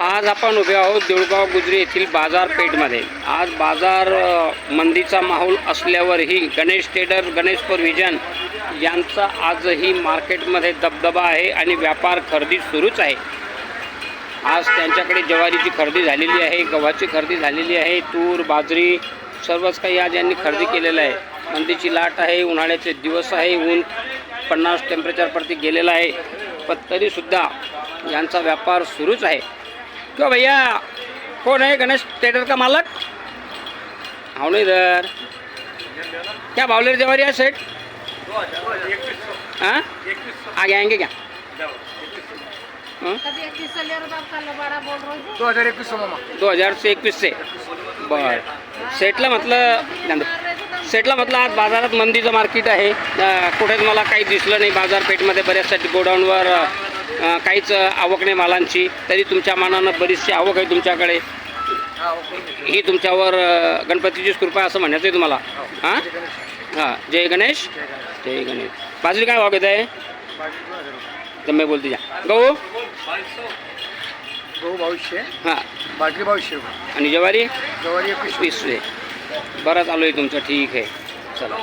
आज आपण उभे आहोत देऊळगाव गुजरी येथील बाजारपेठमध्ये आज बाजार मंदीचा माहोल असल्यावरही गणेश ट्रेडर गणेश विजन यांचा आजही मार्केटमध्ये दबदबा आहे आणि व्यापार खरेदी सुरूच आहे. आज त्यांच्याकडे ज्वारीची खरेदी झालेली आहे गव्हाची खरेदी झालेली आहे तूर बाजरी सर्वच काही आज यांनी खरेदी केलेलं आहे. मंदीची लाट आहे उन्हाळ्याचे दिवस आहे ऊन पन्नास टेम्परेचरवरती गेलेलं आहे. पण तरीसुद्धा यांचा व्यापार सुरूच आहे. क्यों भैया? कौन है गणेश ट्रेडर का मालक? हाँ नहीं इधर. क्या भाव ले रहे है सेठ? हाँ आगे आएंगे क्या? हाँ? दो हजार एकवीस दो हजार से एकवीस से? बर. सेटला म्हटलं. सेटला म्हटलं आज बाजारात मंदीचं मार्केट आहे. कुठेच मला काही दिसलं नाही बाजारपेठमध्ये बऱ्याचसाठी गोडाऊनवर काहीच आवक नाही मालांची तरी तुमच्या मानानं बरीचशी आवक आहे तुमच्याकडे. ही तुमच्यावर गणपतीचीच कृपा असं म्हणायचं आहे तुम्हाला. हां? हां. जय गणेश. जय गणेश. बाजरी काय भाव घेत आहे तर मी बोलते जा. गहू? गहू बावीसशे. हां. बाटली बावीसशे आणि ज्वारी? गवारी एकवीस वीस बरं चालू आहे तुमचं. ठीक आहे. चला.